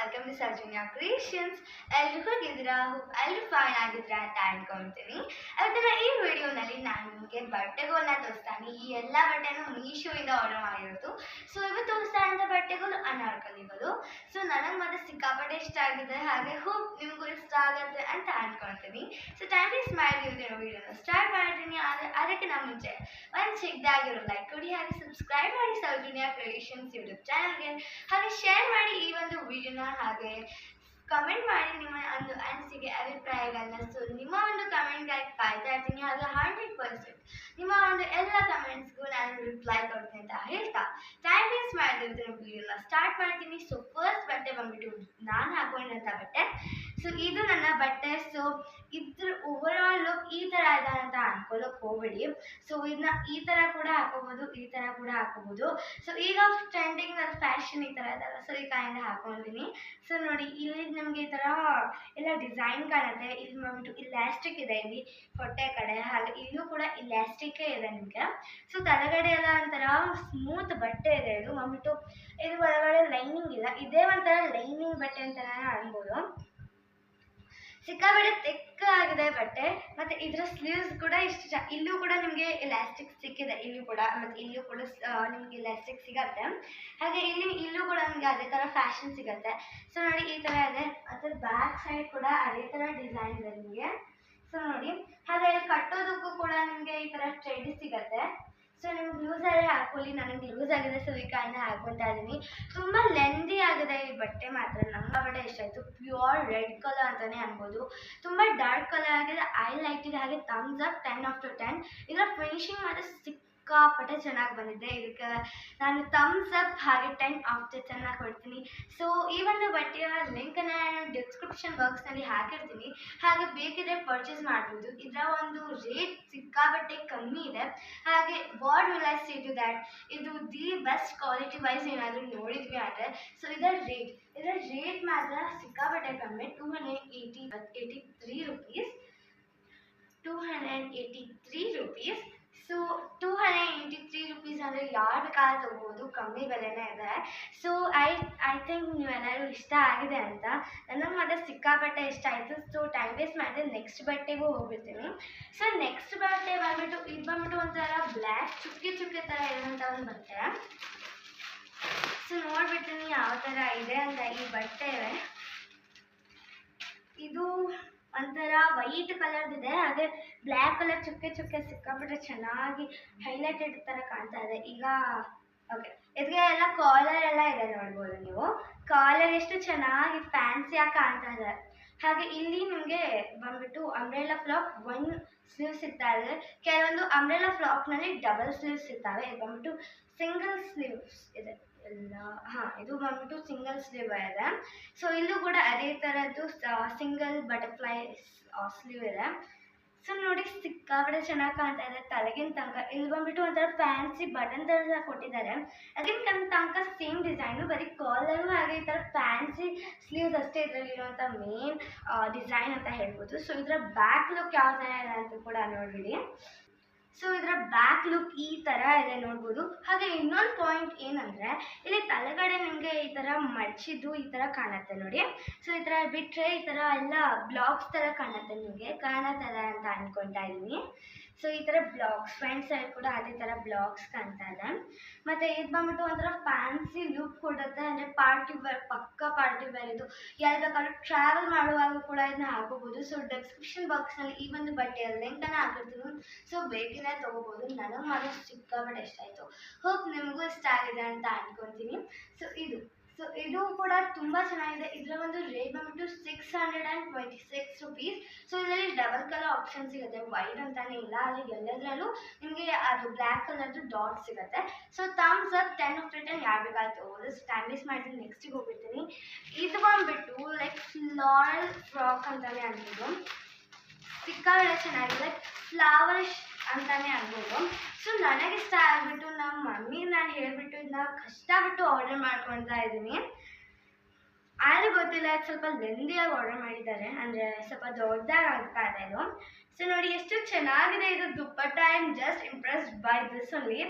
Welcome to ಸರ್ಜುನಿಯಾ creations ಎಲ್ರಿಗೂ ಹೇಗಿದ್ದೀರಾ? ಎಲ್ಲರೂ ಫೈನ್ ಆಗಿದ್ದೀರಾ ಅಂತ ಅನ್ಕೊಂತೀನಿ. ಅದರ ಈ ವಿಡಿಯೋನಲ್ಲಿ ನಾನು ನಿಮಗೆ ಬಟ್ಟೆಗಳನ್ನ ತೋರಿಸ್ತಾನೆ. ಈ ಎಲ್ಲ ಬಟ್ಟೆನೂ ಮೀಶೋಯಿಂದ ಆರ್ಡರ್ ಮಾಡಿರೋದು. ಸೊ ಇವತ್ತು ತೋರಿಸ್ತಾ ಬಟ್ಟೆಗಳು ಅನಾರ್ಕಲಿಗಳು. ಸೊ ನನಗೆ ಮತ್ತೆ ಸಿಕ್ಕಾಪಟ್ಟೆ ಇಷ್ಟ ಆಗಿದೆ. ಹಾಗೆ ಹೋಪ್ ನಿಮಗೂ ಇಷ್ಟ ಆಗುತ್ತೆ ಅಂತ ಅನ್ಕೊಳ್ತೀನಿ ಸೊ ಟೈಮ್ ವೇಸ್ಟ್ ಮಾಡಿರ್ತೀನಿ ವಿಡಿಯೋನ ಸ್ಟಾರ್ಟ್ ಮಾಡ್ತೀನಿ. ಆದರೆ ಅದಕ್ಕೆ ನಮ್ಮ ಮುಂಚೆ ಒಂದು ಚಿಕ್ಕದಾಗಿರೋ ಲೈಕ್ ಕೊಡಿ. ಹಾಗೆ ಸಬ್ಸ್ಕ್ರೈಬ್ ಮಾಡಿ ಸೌಜನ್ಯ ಕ್ರಿಯೇಷನ್ಸ್ ಯೂಟ್ಯೂಬ್ ಚಾನಲ್ಗೆ ಹಾಗೆ ಶೇರ್ ಮಾಡಿ ಈ ಒಂದು ವಿಡಿಯೋನ ಹಾಗೆ ಕಮೆಂಟ್ ಮಾಡಿ ನಿಮ್ಮ ಒಂದು ಅನಿಸಿಕೆ, ಅಭಿಪ್ರಾಯಗಳನ್ನ ಸೊ, ನಿಮ್ಮ ಒಂದು ಕಮೆಂಟ್ಗಾಗಿ ಕಾಯ್ತಾ ಇರ್ತೀನಿ. ಅದು ಹಂಡ್ರೆಡ್ ಪರ್ಸೆಂಟ್ ನಿಮ್ಮ ಒಂದು ಎಲ್ಲ ಕಮೆಂಟ್ಸ್ಗೂ ನಾನು ರಿಪ್ಲೈ ಕೊಡ್ತೀನಿ ಅಂತ ಹೇಳ್ತಾ. ಟೈಮ್ ವೇಸ್ಟ್ ಮಾಡಿದ್ರೆ ವಿಡಿಯೋನ ಸ್ಟಾರ್ಟ್ ಮಾಡ್ತೀನಿ. ಸೊ ಫಸ್ಟ್ ಬಟ್ಟೆ ಬಂದ್ಬಿಟ್ಟು ನಾನು ಹಾಕೊಂಡಿರೋಂಥ ಬಟ್ಟೆ. ಸೊ ಇದು ನನ್ನ ಬಟ್ಟೆ. ಸೊ ಇದ್ರ ಓವರ್ ಆಲ್ ಲುಕ್ ಈ ಥರ ಇದೆ ಅಂತ ಅನ್ಕೊಳ್ಳೋಕೆ ಹೋಗ್ಬೇಡಿ. ಸೊ ಇದನ್ನ ಈ ಥರ ಕೂಡ ಹಾಕೋಬೋದು, ಈ ಥರ ಕೂಡ ಹಾಕೋಬೋದು. ಸೊ ಈಗ ಟ್ರೆಂಡಿಂಗ್ ಫ್ಯಾಷನ್ ಈ ಥರ ಇದಲ್ಲ. ಸೊ ಈ ಕಾಯಿಂದ ಹಾಕೊಂಡಿನಿ ಸೊ ನೋಡಿ ಇಲ್ಲಿ ನಮಗೆ ಈ ಥರ ಎಲ್ಲ ಡಿಸೈನ್ ಕಾಣುತ್ತೆ ಇಲ್ಲಿ ಬಂದ್ಬಿಟ್ಟು ಇಲ್ಯಾಸ್ಟಿಕ್ ಇದೆ ಇಲ್ಲಿ ಹೊಟ್ಟೆ ಕಡೆ, ಹಾಗೆ ಇಲ್ಲೂ ಕೂಡ ಇಲ್ಯಾಸ್ಟಿಕ್ಕೇ ಇದೆ ನಿಮಗೆ. ಸೊ ತಲೆಗಡೆ ಎಲ್ಲ ಒಂಥರ ಸ್ಮೂತ್ ಬಟ್ಟೆ ಇದೆ ಇದು. ಬಂದ್ಬಿಟ್ಟು ಇದು ಒಳಗಡೆ ಲೈನಿಂಗ್ ಇಲ್ಲ. ಇದೇ ಒಂಥರ ಲೈನಿಂಗ್ ಬಟ್ಟೆ ಅಂತಲೇ ಅನ್ಬೋದು. ಸಿಕ್ಕಾಪಟ್ಟೆ ತೆಕ್ಕ ಆಗಿದೆ ಬಟ್ಟೆ, ಮತ್ತೆ ಇದರ ಸ್ಲೀವ್ಸ್ ಕೂಡ ಇಷ್ಟು ಇಲ್ಲೂ ಕೂಡ ನಿಮಗೆ ಇಲಾಸ್ಟಿಕ್ ಸಿಕ್ಕಿದೆ, ಇಲ್ಲೂ ಕೂಡ, ಮತ್ತೆ ಇಲ್ಲೂ ಕೂಡ ನಿಮಗೆ ಇಲಾಸ್ಟಿಕ್ ಸಿಗತ್ತೆ. ಹಾಗೆ ಇಲ್ಲಿ ಇಲ್ಲೂ ಕೂಡ ನಿಮಗೆ ಅದೇ ಥರ ಫ್ಯಾಷನ್ ಸಿಗತ್ತೆ. ಸೊ ನೋಡಿ ಈ ಥರ ಇದೆ ಅದರ ಬ್ಯಾಕ್ ಸೈಡ್ ಕೂಡ ಅದೇ ಥರ ಡಿಸೈನ್ ಇದೆ ನಿಮಗೆ. ಸೊ ನೋಡಿ, ಹಾಗೆ ಕಟ್ಟೋದಕ್ಕೂ ಕೂಡ ನಿಮಗೆ ಈ ಥರ ಸ್ಟ್ರೈಟ್ ಸಿಗತ್ತೆ. ಸೊ ನಿಮ್ಗೆ ಲೂಸ್ ಆಗಿ ಹಾಕೊಳ್ಳಿ ನನಗೆ ಲೂಸ್ ಆಗಿದೆ ಸೊ ಈ ಕಾರಣ ಹಾಕೊತಾ ಇದ್ದೀನಿ ತುಂಬ ಲೆಂದಿ ಆಗಿದೆ ಈ ಬಟ್ಟೆ ಮಾತ್ರ ನಂಗೆ ಬಟ್ಟೆ ಇಷ್ಟ ಆಯಿತು ಪ್ಯೂರ್ ರೆಡ್ ಕಲರ್ ಅಂತಲೇ ಅನ್ಬೋದು. ತುಂಬ ಡಾರ್ಕ್ ಕಲರ್ ಆಗಿದೆ ಐ ಲೈಕ್ ಇದೆ ಹಾಗೆ thumbs up ten of to ten ಇದರ ಫಿನಿಶಿಂಗ್ ಮಾತ್ರ ಸಿಕ್ಕಾಪಟ್ಟೆ ಚೆನ್ನಾಗಿ ಬಂದಿದೆ. ಇದಕ್ಕೆ ನಾನು ಥಮ್ಸ್ ಅಪ್ ಹಾಗೆ ಟೆನ್ ಆಫ್ ಚೆನ್ನಾಗಿ ಕೊಡ್ತೀನಿ. ಸೊ ಈ ಒಂದು ಬಟ್ಟೆಯ ನಾನು ಡಿಸ್ಕ್ರಿಪ್ಷನ್ ಬಾಕ್ಸ್ನಲ್ಲಿ ಹಾಕಿರ್ತೀನಿ. ಹಾಗೆ ಬೇಕಿದ್ರೆ ಪರ್ಚೇಸ್ ಮಾಡ್ಬೋದು. ಇದರ ಒಂದು ರೇಟ್ ಸಿಕ್ಕಾಪಟ್ಟೆ ಕಮ್ಮಿ ಇದೆ. ಹಾಗೆ what will I say to that ಇದು ದಿ ಬೆಸ್ಟ್ ಕ್ವಾಲಿಟಿ ವೈಸ್ ಏನಾದರೂ ನೋಡಿದ್ವಿ ಆದರೆ ಸೊ ಇದರ ರೇಟ್ ಇದರ ರೇಟ್ ಮಾತ್ರ ಸಿಕ್ಕಾಪಟ್ಟೆ ಕಮ್ಮಿ. Two hundred eighty eighty three rupees two hundred eighty three rupees so two hundred eighty three rupees ಅಂದರೆ ಯಾರು ಬೇಕಾದ್ರೆ ತೊಗೋಬೋದು? ಕಮ್ಮಿ ಬೆಲೆನೇ ಇದೆ. ಸೊ ಐ ಐ ಥಿಂಕ್ ನೀವೆಲ್ಲರೂ ಇಷ್ಟ ಆಗಿದೆ ಅಂತ. ನನಗೆ ಮಾತ್ರ ಸಿಕ್ಕಾಪಟ್ಟೆ ಇಷ್ಟ ಆಯಿತು. ಸೊ ಟೈಮ್ ವೇಸ್ಟ್ ಮಾಡಿದೆ ನೆಕ್ಸ್ಟ್ ಬಟ್ಟೆಗೂ ಹೋಗ್ಬಿಡ್ತೀನಿ. ಸೊ ನೆಕ್ಸ್ಟ್ ಬಟ್ಟೆ ಬಂದ್ಬಿಟ್ಟು, ಇದು ಬಂದ್ಬಿಟ್ಟು ಒಂಥರ ಬ್ಲ್ಯಾಕ್ ಚುಕ್ಕಿ ಚುಕ್ಕಿ ಥರ ಇರೋಂಥ ಒಂದು ಬಟ್ಟೆ. ಸೊ ನೋಡ್ಬಿಡ್ತೀನಿ ಯಾವ ಥರ ಇದೆ ಅಂತ ಈ ಬಟ್ಟೆ ಇದು ಒಂಥರ ವೈಟ್ ಕಲರ್ದಿದೆ ಅದೇ ಬ್ಲ್ಯಾಕ್ ಕಲರ್ ಚುಕ್ಕೆ ಚುಕ್ಕೆ ಸಿಕ್ಕಾಬಿಟ್ರೆ ಚೆನ್ನಾಗಿ ಹೈಲೈಟೆಡ್ ಥರ ಕಾಣ್ತಾ ಇದೆ. ಈಗ ಓಕೆ ಇದಕ್ಕೆ ಎಲ್ಲ ಕಾಲರ್ ಎಲ್ಲ ಇದೆ ನೋಡ್ಬೋದು ನೀವು. ಕಾಲರ್ ಎಷ್ಟು ಚೆನ್ನಾಗಿ ಫ್ಯಾನ್ಸಿಯಾಗಿ ಕಾಣ್ತಾ ಇದೆ. ಹಾಗೆ ಇಲ್ಲಿ ನಿಮಗೆ ಬಂದ್ಬಿಟ್ಟು ಅಂಬ್ರೆಲಾ ಫ್ಲಾಕ್ ಒನ್ ಸ್ಲೀವ್ ಸಿಗ್ತಾ ಇದೆ. ಕೆಲವೊಂದು ಅಂಬ್ರೆಲಾ ಫ್ಲಾಕ್ನಲ್ಲಿ ಡಬಲ್ ಸ್ಲೀವ್ಸ್ ಸಿಗ್ತವೆ. ಬಂದ್ಬಿಟ್ಟು ಸಿಂಗಲ್ ಸ್ಲೀವ್ಸ್ ಇದೆ. ಹಾಂ, ಇದು ಬಂದ್ಬಿಟ್ಟು ಸಿಂಗಲ್ ಸ್ಲೀವ್ ಇದೆ. ಸೊ ಇಲ್ಲೂ ಕೂಡ ಅದೇ ಥರದ್ದು ಸಿಂಗಲ್ ಬಟರ್ಫ್ಲೈ ಸ್ಲೀವ್ ಇದೆ. ಸೊ ನೋಡಿ, ಸಿಕ್ಕಾಪಟ್ಟೆ ಚೆನ್ನಾಗಿ ಕಾಣ್ತಾ ಇದೆ ತಲೆಗಿನ ತನಕ. ಇಲ್ಲಿ ಬಂದ್ಬಿಟ್ಟು ಒಂಥರ ಫ್ಯಾನ್ಸಿ ಬಟನ್ ಥರ ಕೊಟ್ಟಿದ್ದಾರೆ. ಅದಕ್ಕೆ ನಮ್ಮ ತನಕ ಸೇಮ್ ಡಿಸೈನು ಬರೀ ಕಾಲರು ಹಾಗೆ ಈ ಥರ ಫ್ಯಾನ್ಸಿ ಸ್ಲೀವ್ಸ್ ಅಷ್ಟೇ ಇದರಲ್ಲಿರುವಂಥ ಮೇನ್ ಡಿಸೈನ್ ಅಂತ ಹೇಳ್ಬೋದು. ಸೊ ಇದರ ಬ್ಯಾಕ್ ಲುಕ್ ಯಾವ ಥರ ಇದೆ ಅಂತ ಕೂಡ ನೋಡ್ಬಿಡಿ. ಸೊ ಇದರ ಬ್ಯಾಕ್ ಲುಕ್ ಈ ತರ ಇದೆ ನೋಡ್ಬೋದು. ಹಾಗೆ ಇನ್ನೊಂದು ಪಾಯಿಂಟ್ ಏನಂದರೆ, ಇಲ್ಲಿ ತಲೆಗಡೆ ನಿಮಗೆ ಈ ತರ ಮಡ್ಚಿದ್ದು ಈ ತರ ಕಾಣುತ್ತೆ ನೋಡಿ. ಸೊ ಈ ಥರ ಬಿಟ್ಟರೆ ಈ ತರ ಎಲ್ಲ ಬ್ಲಾಕ್ಸ್ ತರ ಕಾಣುತ್ತೆ ನಿಮಗೆ. ಕಾಣುತ್ತದೆ ಅಂತ ಅಂದ್ಕೊತಾ ಇದ್ದೀನಿ. ಸೊ ಈ ಥರ ಬ್ಲಾಕ್ಸ್ ಫ್ರಂಟ್ ಸೈಡ್ ಕೂಡ ಅದೇ ಥರ ಬ್ಲಾಕ್ಸ್ ಕಾಣ್ತಾ ಇದೆ. ಮತ್ತು ಇದು ಬಂದ್ಬಿಟ್ಟು ಒಂಥರ ಫ್ಯಾನ್ಸಿ ಲುಕ್ ಕೊಡುತ್ತೆ. ಅಂದರೆ ಪಾರ್ಟಿ ವೇರ್ ಪಕ್ಕ ಪಾರ್ಟಿ ವೇರ್ ಇದು. ಎಲ್ಲಿ ಬೇಕಾದ್ರೂ ಟ್ರಾವೆಲ್ ಮಾಡುವಾಗ ಕೂಡ ಇದನ್ನ ಹಾಕೋಬೋದು ಸೊ ಡಿಸ್ಕ್ರಿಪ್ಷನ್ ಬಾಕ್ಸ್ನಲ್ಲಿ ಈ ಒಂದು ಬಟ್ಟೆಯ ಲಿಂಕನ್ನು ಹಾಕಿರ್ತೀನಿ. ಸೊ ಬೇಕಿದ್ರೆ ತೊಗೋಬೋದು. ನನಗೆ ಮಾತ್ರ ಸಿಕ್ಕಾಪಟ್ಟೆ ಇಷ್ಟ ಆಯಿತು. ಹೋಪ್ ನಿಮಗೂ ಇಷ್ಟ ಆಗಿದೆ ಅಂತ ಅನ್ಕೊತೀನಿ. ಸೊ ಇದು. ಸೊ ಇದು ಕೂಡ ತುಂಬ ಚೆನ್ನಾಗಿದೆ. ಇದರ ಒಂದು ರೇಟ್ ಬಂದ್ಬಿಟ್ಟು six hundred and twenty six so ಇದರಲ್ಲಿ ಡಬಲ್ ಕಲರ್ ಆಪ್ಷನ್ ಸಿಗುತ್ತೆ. ವೈಟ್ ಅಂತಾನೆ ಇಲ್ಲ, ಅಲ್ಲಿ ಎಲ್ಲದರಲ್ಲೂ ನಿಮಗೆ ಅದು ಬ್ಲ್ಯಾಕ್ ಕಲರ್ದು ಡಾಟ್ ಸಿಗುತ್ತೆ. So thumbs up ten of ten ಯಾರು ಬೇಕಾದ್ರೆ ತೊಗೋಬೋದು. ಸೊ ಟೈಮ್ ಮಾಡಿದ್ರೆ ನೆಕ್ಸ್ಟಿಗೆ ಹೋಗ್ಬಿಡ್ತೀನಿ. ಇದು ಬಂದ್ಬಿಟ್ಟು ಲೈಕ್ ಫ್ಲಾರಲ್ ಫ್ರಾಕ್ ಅಂತಾನೆ ಅನ್ಬೋದು ಸಿಕ್ಕಾಪಟ್ಟೆ ಚೆನ್ನಾಗಿದೆ. ಲೈಕ್ ಫ್ಲವರ್ಸ್ ಅಂತಾನೆ ಅನ್ಬೋದು ಸೊ ನನಗೆ ಇಷ್ಟ ಆಗ್ಬಿಟ್ಟು ನಮ್ಮ ಮಮ್ಮಿ ನಾನು ಹೇಳ್ಬಿಟ್ಟು ಇದನ್ನ ಕಷ್ಟಪಟ್ಟು ಆರ್ಡರ್ ಮಾಡ್ಕೊಳ್ತಾ ಇದ್ದೀನಿ. ಆದ್ರೆ ಗೊತ್ತಿಲ್ಲ, ಸ್ವಲ್ಪ ಲೆಂದಿಯಾಗಿ ಆರ್ಡರ್ ಮಾಡಿದ್ದಾರೆ. ಅಂದರೆ ಸ್ವಲ್ಪ ದೊಡ್ಡದಾಗಿ ಇದೆ. ಸೊ ನೋಡಿ, ಎಷ್ಟು ಚೆನ್ನಾಗಿದೆ ಇದು dupatta I am just impressed by this only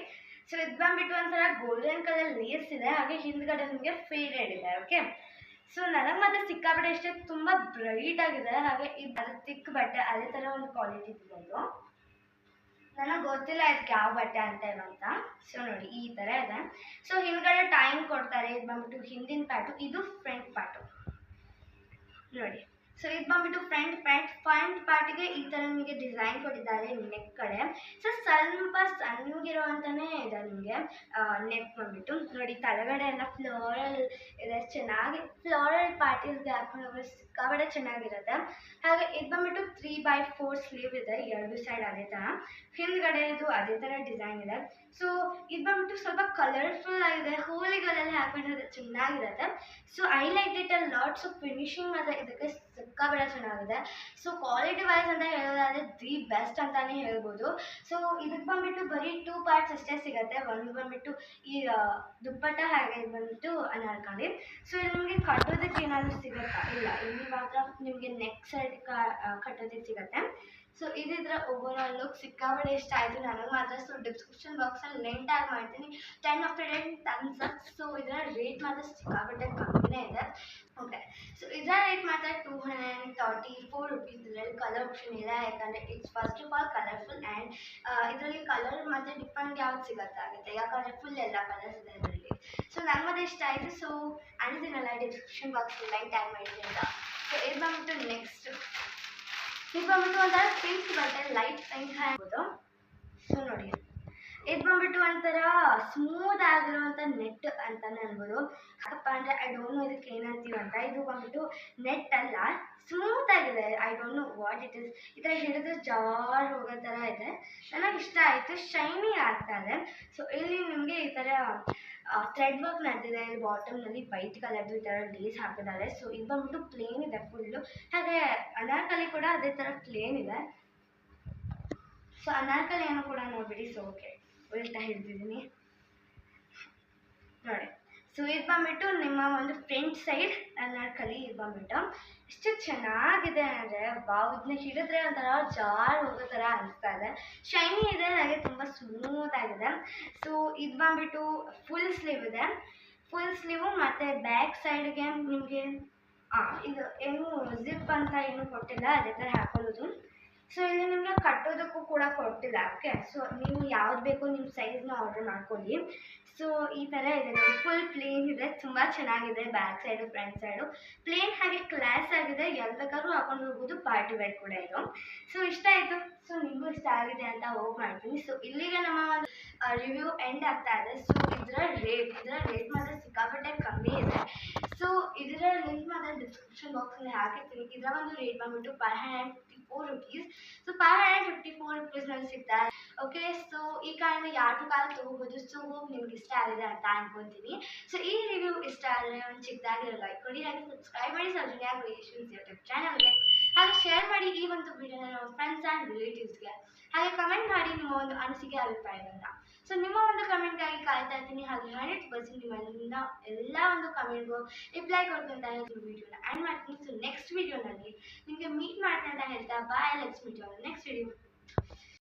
so ಇದು ಬಂದ್ಬಿಟ್ಟು ಒಂಥರ ಗೋಲ್ಡನ್ ಕಲರ್ ಲೇಸ್ ಇದೆ. ಹಾಗೆ ಹಿಂದ್ಗಡೆ ನಿಮಗೆ ಫೇಡೆಡ್ ಇದೆ ಓಕೆ ಸೊ ನನಗೆ ಮಾತ್ರ ಸಿಕ್ಕಾಪಟ್ಟೆ ಎಷ್ಟೇ ತುಂಬ ಬ್ರೈಟ್ ಆಗಿದೆ. ಹಾಗೆ ಇದು ಅದು ತಿಕ್ ಬಟ್ಟೆ, ಅದೇ ಥರ ಒಂದು ಕ್ವಾಲಿಟಿ ಇದೆ ಇದು. ಗೊತ್ತಿಲ್ಲ ಇದಕ್ಕೆ ಯಾವ ಬಟ್ಟೆ ಅಂತ ಅಂತ. ಸೊ ನೋಡಿ, ಈ ಥರ ಇದೆ. ಸೊ ಹಿಂದ್ಗಡೆ ಟೈಮ್ ಕೊಡ್ತಾರೆ. ಇದು ಬಂದ್ಬಿಟ್ಟು ಹಿಂದಿನ ಪ್ಯಾಟು ಇದು ಫ್ರಂಟ್ ಪ್ಯಾಟು ನೋಡಿ. ಸೊ ಇದು ಬಂದ್ಬಿಟ್ಟು ಫ್ರಂಟ್ ಪ್ಯಾಂಟ್ ಫ್ರಂಟ್ ಪಾರ್ಟಿಗೆ ಈ ಥರ ನಿಮಗೆ ಡಿಸೈನ್ ಕೊಟ್ಟಿದ್ದಾರೆ ನೆಕ್ ಕಡೆ. ಸೊ ಸ್ವಲ್ಪ ಸಣ್ಣಗಿರುವಂತನೇ ಇದೆ ನಿಮಗೆ ನೆಕ್ ಬಂದ್ಬಿಟ್ಟು. ನೋಡಿ ತಳಗಡೆ ಎಲ್ಲ ಫ್ಲೋರಲ್ ಇದೆ, ಚೆನ್ನಾಗಿ ಫ್ಲೋರಲ್ ಪಾರ್ಟೀಸ್ಗೆ ಹಾಕೊಂಡು ಸಿಕ್ಕಾಪಟ್ಟೆ ಚೆನ್ನಾಗಿರುತ್ತೆ. ಹಾಗೆ ಇದು ಬಂದ್ಬಿಟ್ಟು ತ್ರೀ ಬೈ ಫೋರ್ ಸ್ಲೀವ್ ಇದೆ, ಎರಡು ಸೈಡ್ ಅದೇ ಥರ ಹಿಂದ್ಗಡೆ ಇದು ಅದೇ ಥರ ಡಿಸೈನ್ ಇದೆ. ಸೊ ಇದು ಬಂದ್ಬಿಟ್ಟು ಸ್ವಲ್ಪ ಕಲರ್ಫುಲ್ ಆಗಿದೆ. ಹೂಲಿಗಳಲ್ಲಿ ಹಾಕೊಂಡ್ರೆ ಚೆನ್ನಾಗಿರುತ್ತೆ. So I like it a lots of finishing ಮತ್ತು ಸಿಕ್ಕಾಪಟ್ಟೆ ಚೆನ್ನಾಗಿದೆ. ಸೊ ಕ್ವಾಲಿಟಿ ವೈಸ್ ಅಂತ ಹೇಳೋದಾದ್ರೆ ದಿ ಬೆಸ್ಟ್ ಅಂತಾನೆ ಹೇಳ್ಬೋದು. ಸೊ ಇದಕ್ಕೆ ಬಂದ್ಬಿಟ್ಟು ಬರೀ ಟೂ ಪಾರ್ಟ್ಸ್ ಅಷ್ಟೇ ಸಿಗುತ್ತೆ. ಒಂದು ಬಂದ್ಬಿಟ್ಟು ಈ ದುಪ್ಪಟ್ಟ ಹಾಗೆ ಬಂದ್ಬಿಟ್ಟು ಅನಾರ್ಕಲಿ. ಸೊ ಇಲ್ಲಿ ನಿಮಗೆ ಕಟ್ಟೋದಕ್ಕೆ ಏನಾದರೂ ಸಿಗುತ್ತಾ? ಇಲ್ಲ, ಇಲ್ಲಿ ಮಾತ್ರ ನಿಮಗೆ ನೆಕ್ ಸೈಡ್ ಕಟ್ಟೋದಕ್ಕೆ ಸಿಗುತ್ತೆ. ಸೊ ಇದಿದ್ರೆ ಓವರಾಲ್ ಲುಕ್ ಸಿಕ್ಕಾಪಟ್ಟೆ ಇಷ್ಟ ಆಯಿತು. ನನಗೆ ಮಾತ್ರ ಸೊ ಡಿಸ್ಕ್ರಿಪ್ಷನ್ ಬಾಕ್ಸಲ್ಲಿ ಲಿಂಕ್ ಆಗಿ ಮಾಡ್ತೀನಿ. Ten of ten tons so ಇದರ ರೇಟ್ ಮಾತ್ರ ಸಿಕ್ಕಾಪಟ್ಟೆ ಕಮ್ಮಿನೇ ಇದೆ. ಓಕೆ ಸೊ ಇದರ ರೇಟ್ ಮಾತ್ರ two hundred thirty four rupees ಇದರಲ್ಲಿ ಕಲರ್ ಆಪ್ಷನ್ ಇಲ್ಲ ಯಾಕಂದರೆ it's first of all colourful and ಇದರಲ್ಲಿ ಕಲರ್ ಮತ್ತು ಡಿಪೆಂಡ್ ಯಾವ್ದು ಸಿಗತ್ತಾಗುತ್ತೆ ಯಾಕಂದರೆ ಫುಲ್ ಎಲ್ಲ ಕಲರ್ಸ್ ಇದೆ ಇದರಲ್ಲಿ. ಸೊ ನಂಗೆ ಮತ್ತೆ ಇಷ್ಟ ಆಯಿತು. ಸೊ ಅನಿಸಿನಲ್ಲ ಡಿಸ್ಕ್ರಿಪ್ಷನ್ ಬಾಕ್ಸ್ ಲೈಕ್ ಟ್ಯಾಗ್ ಅಂತ. ಸೊ ಇದು ಬಂದ್ಬಿಟ್ಟು ನೆಕ್ಸ್ಟ್ ಇದು ಬಂದ್ಬಿಟ್ಟು ಒಂಥರ ಪಿಂಕ್ ಬಟ್ಟೆ ಲೈಟ್ ಪಿಂಕ್ ಆಗ್ಬೋದು ಸೊ ನೋಡಿ. ಇದು ಬಂದ್ಬಿಟ್ಟು ಒಂಥರ ಸ್ಮೂತ್ ಆಗಿರುವಂಥ ನೆಟ್ ಅಂತಾನೆ ಅನ್ಬೋದು. ಯಾಕಪ್ಪ ಅಂದರೆ ಐ ಡೋಂಟ್ ನೋ ಇದಕ್ಕೆ ಏನಂತೀವಿ ಅಂತ. ಇದು ಬಂದ್ಬಿಟ್ಟು ನೆಟ್ ಅಲ್ಲ ಸ್ಮೂತ್ ಆಗಿದೆ. I don't know what it is ಈ ಥರ ಹಿಡಿದ್ರೆ ಜಾರ್ ಹೋಗೋ ಥರ ಇದೆ. ನನಗೆ ಇಷ್ಟ ಆಯಿತು ಶೈನಿ ಆಗ್ತಾ ಇದೆ. ಸೊ ಇಲ್ಲಿ ನಿಮಗೆ ಈ ಥರ ಥ್ರೆಡ್ ವರ್ಕ್ ನಡೆದಿದೆ ಇಲ್ಲಿ ಬಾಟಮ್ನಲ್ಲಿ ವೈಟ್ ಕಲರ್ದು ಈ ಥರ ಲೇಸ್ ಹಾಕಿದ್ದಾರೆ ಸೊ ಇದು ಬಂದ್ಬಿಟ್ಟು ಪ್ಲೇನ್ ಇದೆ ಫುಲ್ಲು ಹಾಗೆ ಅನಾರ್ಕಲಿ ಕೂಡ ಅದೇ ಥರ ಪ್ಲೇನ್ ಇದೆ. ಸೊ ಅನಾರ್ಕಲಿ ಏನು ಕೂಡ ನೋಡ್ಬಿಡಿ. ಸೊ ಓಕೆ ಉಲ್ಟಾ ಹಿಡ್ದಿದ್ದೀನಿ ನೋಡಿ. ಸೊ ಇದು ಬಂದ್ಬಿಟ್ಟು ನಿಮ್ಮ ಒಂದು ಫ್ರಂಟ್ ಸೈಡ್ ಕಲಿ ಇದು ಬಂದ್ಬಿಟ್ಟು. ಎಷ್ಟು ಚೆನ್ನಾಗಿದೆ ಅಂದರೆ ಬಾವು ಇದನ್ನ ಹಿಡಿದ್ರೆ ಒಂಥರ ಜಾರ್ ಹೋಗೋ ಥರ ಅನಿಸ್ತಾ ಇದೆ. ಶೈನಿ ಇದೆ ನನಗೆ ತುಂಬ ಸ್ಮೂತ್ ಆಗಿದೆ. ಸೊ ಇದು ಬಂದ್ಬಿಟ್ಟು ಫುಲ್ ಸ್ಲೀವ್ ಇದೆ. ಫುಲ್ ಸ್ಲೀವು ಮತ್ತು ಬ್ಯಾಕ್ ಸೈಡ್ಗೆ ನಿಮಗೆ ಇದು ಏನು ಜಿಪ್ ಅಂತ ಏನು ಕೊಟ್ಟಿಲ್ಲ, ಅದೇ ಥರ ಹಾಕೊಳ್ಳೋದು. ಸೊ ಇಲ್ಲಿ ನಿಮಗೆ ಕಟ್ಟೋದಕ್ಕೂ ಕೂಡ ಕೊಟ್ಟಿಲ್ಲ ಓಕೆ ಸೊ ನೀವು ಯಾವ್ದು ಬೇಕು ನಿಮ್ಮ ಸೈಜ್ನ ಆರ್ಡರ್ ಮಾಡ್ಕೊಳ್ಳಿ. ಸೊ ಈ ಥರ ಇದೆ. ನೋಡಿ ಫುಲ್ ಪ್ಲೇನ್ ಇದೆ. ತುಂಬ ಚೆನ್ನಾಗಿದೆ back side front side plain ಹಾಗೆ ಕ್ಲಾಸ್ ಆಗಿದೆ. ಎಲ್ಲಿ ಬೇಕಾದ್ರೂ ಹಾಕೊಂಡು ಹೋಗ್ಬೋದು ಪಾರ್ಟಿ ವೇರ್ ಕೂಡ ಇದು. ಸೊ ಇಷ್ಟ ಆಯಿತು? ಸೊ ನಿಮಗೂ ಇಷ್ಟ ಆಗಿದೆ ಅಂತ ಹೋಗಿ ಮಾಡ್ತೀನಿ. ಸೊ ಇಲ್ಲಿಗೆ ನಮ್ಮ ಒಂದು ರಿವ್ಯೂ ಎಂಡ್ ಆಗ್ತಾ ಇದೆ. ಸೊ ಇದರ ರೇಟ್ ಇದರ ರೇಟ್ ಮಾತ್ರ ಸಿಕ್ಕಾಪಟ್ಟೆ ಕಮ್ಮಿ ಇದೆ. ಸೊ ಇದರ ಲಿಂಕ್ ಮಾತ್ರ ಡಿಸ್ಕ್ರಿಪ್ಷನ್ ಬಾಕ್ಸಲ್ಲಿ ಹಾಕಿರ್ತೀನಿ. ಇದರ ಒಂದು ರೇಟ್ ಬಂದ್ಬಿಟ್ಟು five hundred five hundred fifty four ರುಪೀಸ್ನಲ್ಲಿ ಸಿಗ್ತಾ ಓಕೆ ಸೊ ಈ ಕಾರಣ ಯಾರು ಕಾಲ ತಗೋಬಹುದು ಸೊ ಹೋಗಿ ನಿಮ್ಗೆ ಇಷ್ಟ ಆಗಿದೆ ಅಂತ ಅನ್ಕೊತೀನಿ ಸೊ ಈ ರಿವ್ಯೂ ಇಷ್ಟ ಆದರೆ ಒಂದು ಚಿಕ್ಕದಾಗಿರೋ ಲೈಕ್ ಕೊಡಿ ಹಾಗೆ ಸಬ್ಸ್ಕ್ರೈಬ್ ಮಾಡಿ ಸೌಜನ್ಯ ಕ್ರಿಯೇಷನ್ಸ್ ಯೂಟ್ಯೂಬ್ ಚಾನಲ್ಗೆ ಹಾಗೆ ಶೇರ್ ಮಾಡಿ ಈ ಒಂದು ವಿಡಿಯೋನ ನಮ್ಮ ಫ್ರೆಂಡ್ಸ್ ಆ್ಯಂಡ್ ರಿಲೇಟಿವ್ಸ್ಗೆ ಕಮೆಂಟ್ ಮಾಡಿ ನಿಮ್ಮ ಒಂದು ಅನಿಸಿಕೆ ಅಭಿಪ್ರಾಯವನ್ನು ಸೊ ನಿಮ್ಮ ಒಂದು ಕಮೆಂಟ್ಗಾಗಿ ಕಾಯ್ತಾ ಇದ್ದೀನಿ. ಹಾಗೆ ಹಂಡ್ರೆಡ್ ಪರ್ಸೆಂಟ್ ನಿಮ್ಮಿಂದ ಎಲ್ಲ ಒಂದು ಕಮೆಂಟ್ಗೂ ರಿಪ್ಲೈ ಕೊಡ್ಕೊಂತ ಹೇಳ್ತೀನಿ ವಿಡಿಯೋನ ಆ್ಯಂಡ್ ಮಾಡ್ತೀನಿ. ಸೊ ನೆಕ್ಸ್ಟ್ ವಿಡಿಯೋನಲ್ಲಿ ನಿಮಗೆ ಮೀಟ್ ಮಾಡ್ತಾ ಅಂತ ಹೇಳ್ತಾ bye let's meet next video